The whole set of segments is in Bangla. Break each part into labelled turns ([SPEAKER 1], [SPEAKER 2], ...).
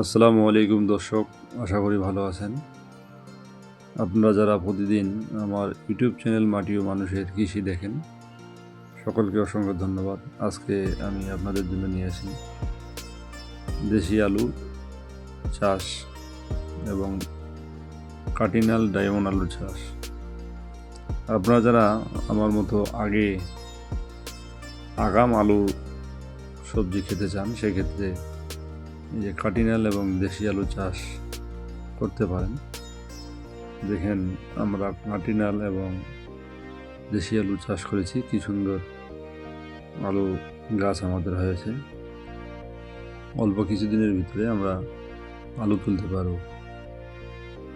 [SPEAKER 1] আসসালামু আলাইকুম দর্শক, আশা করি ভালো আছেন। আপনারা যারা প্রতিদিন আমার ইউটিউব চ্যানেল মাটি ও মানুষের কৃষি দেখেন, সকলকে অসংখ্য ধন্যবাদ। আজকে আমি আপনাদের জন্য নিয়ে আসি দেশি আলু চাষ এবং কাটিনাল ডায়মন্ড আলু চাষ। আপনারা যারা আমার মতো আগে আগাম আলু সবজি খেতে চান, সেক্ষেত্রে যে কাটিনাল এবং দেশি আলু চাষ করতে পারেন। দেখেন, আমরা কাটিনাল এবং দেশি আলু চাষ করেছি। কি সুন্দর আলু গাছ আমাদের হয়েছে। অল্প কিছুদিনের ভিতরে আমরা আলু তুলতে পারব।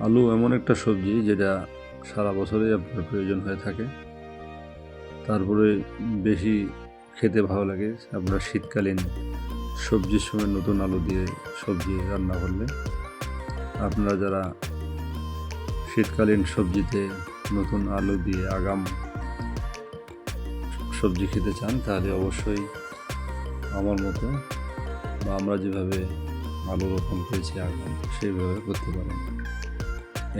[SPEAKER 1] আলু এমন একটা সবজি যেটা সারা বছরই আপনার প্রয়োজন হয়ে থাকে। তারপরে বেশি খেতে ভালো লাগে। আপনার শীতকালীন সবজির সময় নতুন আলু দিয়ে সবজি রান্না করলে আপনারা যারা শীতকালীন সবজিতে নতুন আলু দিয়ে আগাম সবজি খেতে চান, তাহলে অবশ্যই আমার মতো বা আমরা যেভাবে আলু রোপণ করেছি আগাম, সেইভাবে করতে পারেন।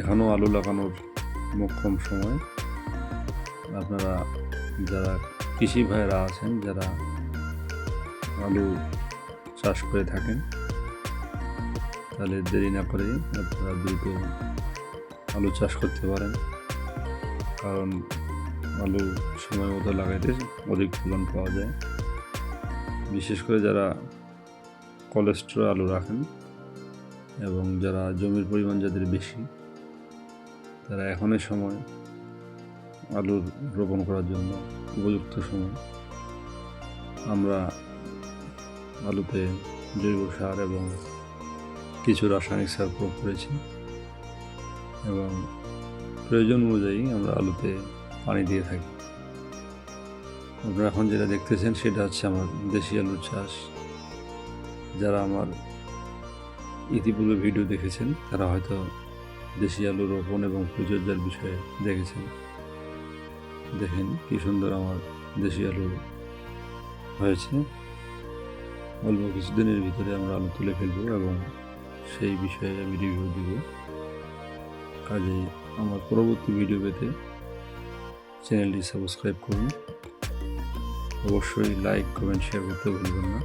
[SPEAKER 1] এখনও আলু লাগানোর মোক্ষম সময়। আপনারা যারা কৃষি ভাইয়েরা আছেন, যারা আলু চাষ করে থাকেন। তাহলে দেরি না করে আপনারা দ্রুত আলু চাষ করতে পারেন। কারণ আলু সময় মতো লাগাইতে অধিক ফলন পাওয়া যায়। বিশেষ করে যারা কোলেস্ট্রল আলু রাখেন এবং যারা জমির পরিমাণ যাদের বেশি, তারা এখনের সময় আলুর রোপণ করার জন্য উপযুক্ত সময় আমরা আলুতে জৈব সার এবং কিছু রাসায়নিক সার প্রয়োগ করেছি এবং প্রয়োজন অনুযায়ী আমরা আলুতে পানি দিয়ে থাকি। আপনারা এখন যেটা দেখতেছেন সেটা হচ্ছে আমার দেশি আলুর চাষ। যারা আমার ইতিপূর্বে ভিডিও দেখেছেন, তারা হয়তো দেশি আলু রোপণ এবং পরিচর্যার বিষয়ে দেখেছেন। দেখেন কি সুন্দর আমার দেশি আলু হয়েছে। অল্প কিছুদিনের ভিতরে আমরা আলু তুলে ফেলব এবং সেই বিষয়ে আমি রিভিউ দিব। কাজে আমার পরবর্তী ভিডিও পেতে চ্যানেলটি সাবস্ক্রাইব করুন। অবশ্যই লাইক কমেন্ট শেয়ার করতে ভুলবেন না।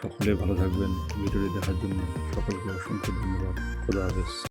[SPEAKER 1] সকলে ভালো থাকবেন। ভিডিওটি দেখার জন্য সকলকে অসংখ্য ধন্যবাদ। খোদা হাফেজ।